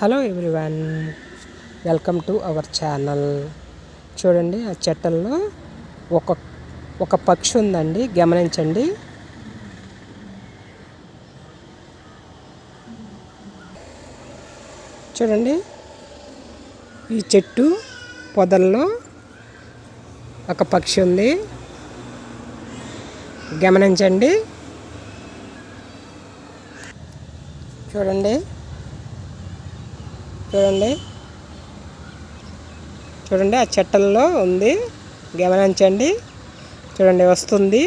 Hello everyone welcome to our channel. చూడండి ఆ చెట్టల్లో ఒక ఒక పక్షి ఉందండి గమనించండి. చూడండి ఈ చెట్టు పొదల్లో ఒక పక్షి ఉంది. గమనించండి. చూడండి. చూడండి. చూడండి ఆ చెట్టల్లో ఉంది. గమనించండి. చూడండి వస్తుంది.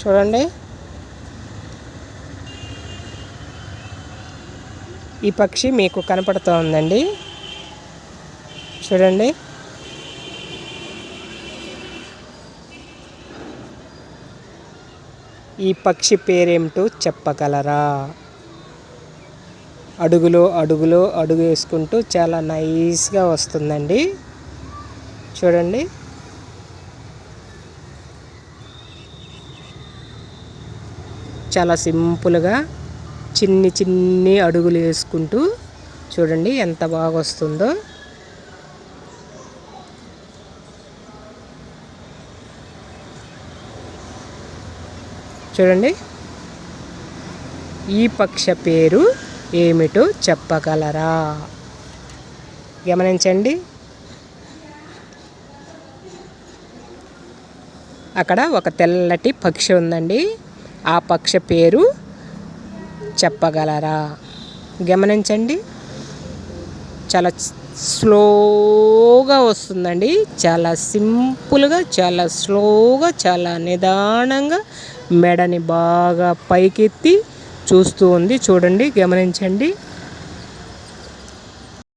చూడండి. ఈ పక్షి మీకు కనపడుతూ ఉందండి చూడండి. ఈ పక్షి పేరేమిటో చెప్పగలరా? అడుగులో అడుగులో అడుగు వేసుకుంటూ చాలా నైస్గా వస్తుందండి. చూడండి. చాలా సింపుల్గా చిన్ని చిన్ని అడుగులు వేసుకుంటూ చూడండి ఎంత బాగా వస్తుందో చూడండి. ఈ పక్ష పేరు ఏమిటో చెప్పగలరా? గమనించండి. అక్కడ ఒక తెల్లటి పక్షి ఉందండి. ఆ పక్ష పేరు చెప్పగలరా? గమనించండి. చాలా స్లోగా వస్తుందండి. చాలా సింపుల్గా చాలా స్లోగా చాలా నిదానంగా మెడని బాగా పైకెత్తి చూస్తూ ఉంది. చూడండి గమనించండి.